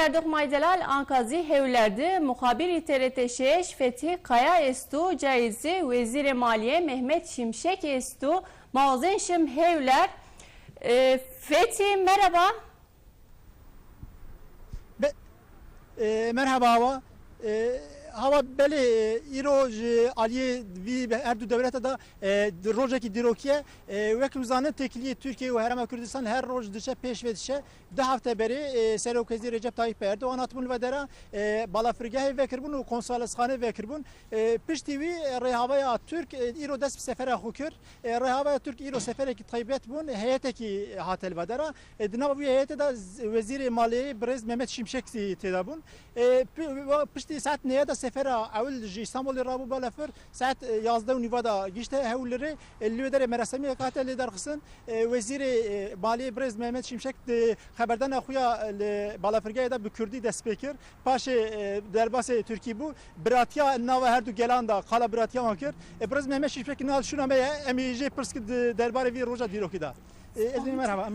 şekerdik Maydelal Ankazi hevlerdi. Muhabir TRT 6 Fethi Kaya Estu Caizi Vezir Maliye Mehmet Şimşek Estu Mazen Şim hevler. Ee, Fethi merhaba. Be, e, merhaba. E, hava beli e, îro ji aliyê vî her du devleta da e, rojekî dîrokiye e, wek zanin tekiliyê Türkiye û Herêma Kurdistan her roj diçe pêş ve dişe. Di hafte berî e, Serokêzî Recep Tayyip Erdoğan hatibûn ve dera e, balafirgehê vekiribûn û konsalesxane vekiribûn e, piştî wî rêhavaya Türk e, îro dest bi sefera xwe kir e, rêhavaya Türk îro seferekî taybet bûn heyetekî hatel ve dera. E, di nav wî heyetê da Wezîrê Maliyê Birêz Mehmet Şimşek têda bûn e, pi- piştî saet neye da sefera ewl ji İstanbulê rabû balafir saet e, yazda û nîva da gişte hewlêrê li wê derê merasemî hate lê derxistin E, Wezîrê e, Maliyê Birêz Mehmet Şimşek di xeberdana xwe ya li balafirgehê da bi Kurdî dest pê kir paşê e, derbasê Tirkî bû biratiya nava her du gelan da qala biratiya wan kir E, Birêz Mehmet Şimşek nal şuna me ye em ê jê pirs kir di derbarê vî roja dîrokî da E, Ez ê merhaba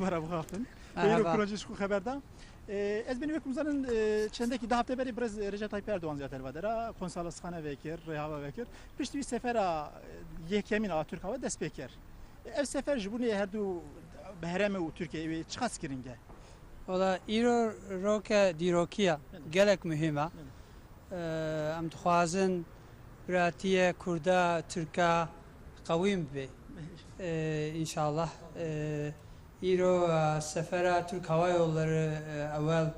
bara bixaftin Merhaba. Beyro kurmancî ji ku xeberda e, Ez wek bizanin e, çendekî di hafte berî Birêz Recep Tayyip Erdoğan ziyaret elvedera konsalosxane vekir rêhava vekir. Piştî wî sefera e, yekemîn a Türk hava E, Ev sefer ji bunê her du behreme û Türkiye çi qas kiringe Valla îro roke dîrokiya gelek mühim e. Em dixwazin biratiye Kurda Türka qewîm bibe. Ee, Îro e, sefera Türk Hava Yolları e, evvel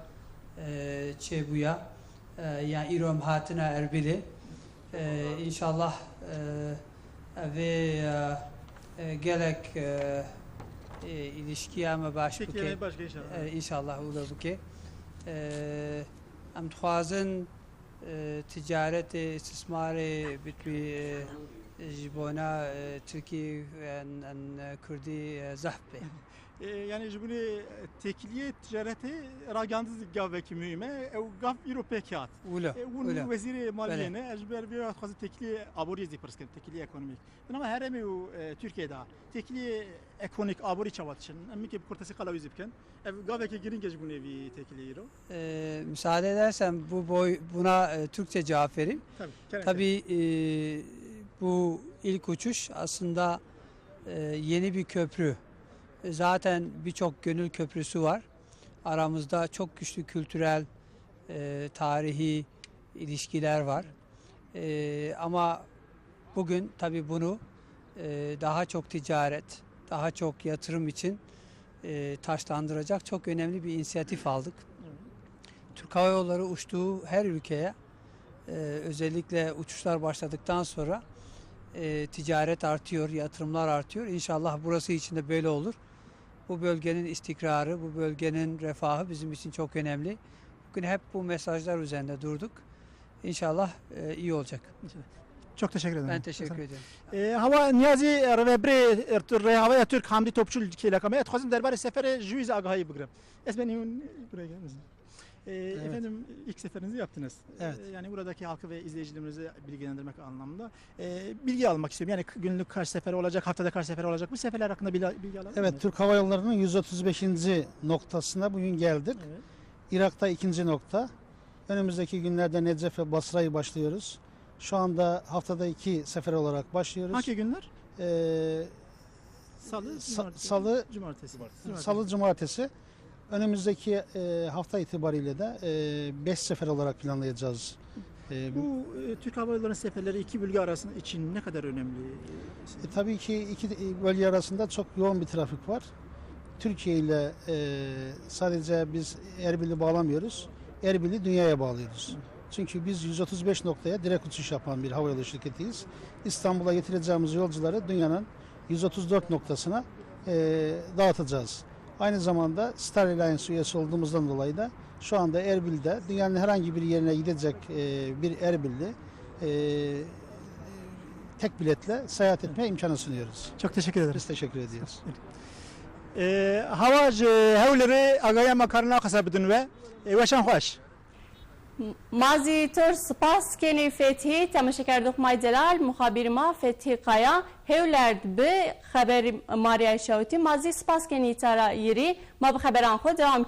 e, çêbûya e, yani hatine Erbilê. Ee, İnşallah e, evê e, e, gelek e, e, ilişkiya me baş başka inşallah Ee, İnşallah o da bike. Ee, Em dixwazin e, ticareti istismarê bitwî e, e, Kurdî e, zehf be. E, yani ji bunê tekiliye ticareti ragandız gavvekî mühim e ew gav îro pêk hat Ulo. E, Hûn Ulo. wezîrê maliyê Bele. ne ez ji ber vê xwazî tekiliye aboriyê zî pirs kirin tekiliye ekonomîk Ama herêmê û e, Türkiye da tekiliye ekonomik aborî çawa diçin em mikê bi kurtesî qala wî zî bikin ev gavekî giring e ji bunê vî tekiliye îro Ee, müsaade edersen bu boy buna e, Türkçe cevap vereyim. Tabii e, bu ilk uçuş aslında e, yeni bir köprü. E, Zaten birçok gönül köprüsü var. Aramızda çok güçlü kültürel, e, tarihi ilişkiler var. Ama bugün tabii bunu daha çok ticaret, daha çok yatırım için taşlandıracak çok önemli bir inisiyatif aldık. Türk Hava Yolları uçtuğu her ülkeye özellikle uçuşlar başladıktan sonra e, ticaret artıyor, yatırımlar artıyor. İnşallah burası için de böyle olur. Bu bölgenin istikrarı, bu bölgenin refahı bizim için çok önemli. Bugün hep bu mesajlar üzerinde durduk. İnşallah e, iyi olacak. Çok teşekkür ederim. Ben teşekkür ediyorum. E, hava niyazi revebre rehavaya Türk hamdi topçul kelakame et xwazim derbarê seferê ji wî zî agahiyê bigirim ez benî hûn buraya gelmesin. E, Efendim ilk seferinizi yaptınız. Evet. E, yani buradaki halkı ve izleyicilerimizi bilgilendirmek anlamında e, bilgi almak istiyorum. Yani günlük kaç sefer olacak, haftada kaç sefer olacak bu seferler hakkında bilgi, bilgi alabilir Evet, miyiz? Türk Hava Yolları'nın 135. noktasına bugün geldik. Evet. Irak'ta ikinci nokta. Önümüzdeki günlerde Necef ve Basra'yı başlıyoruz. Şu anda haftada iki sefer olarak başlıyoruz. Hangi günler? Ee, Salı, Sa- cumartesi. salı- cumartesi. Cumartesi. Salı, Cumartesi. Önümüzdeki e, hafta itibariyle de 5 sefer olarak planlayacağız. E, Bu e, Türk Hava Yolları'nın seferleri iki bölge arasında için ne kadar önemli? E, tabii ki iki bölge arasında çok yoğun bir trafik var. Türkiye ile e, sadece biz Erbil'i bağlamıyoruz. Erbil'i dünyaya bağlıyoruz. Çünkü biz 135 noktaya direkt uçuş yapan bir havayolu şirketiyiz. İstanbul'a getireceğimiz yolcuları dünyanın 134 noktasına e, dağıtacağız. Aynı zamanda Star Alliance üyesi olduğumuzdan dolayı da şu anda Erbil'de dünyanın herhangi bir yerine gidecek e, bir Erbil'li e, tek biletle seyahat etme imkanı sunuyoruz. Çok teşekkür ederim. Biz teşekkür ediyoruz. E, hava ji hewlêrê agaya makarna qesa bidin ve e, weşan xweş. مازی تر سپاس کنی فتحی تماشا کردو خمای دلال مخابیر ما فتحی قایا. هیولرد به خبر ماریا شاوتی. مازی سپاس کنی تارا یری. ما به خبران خود دوام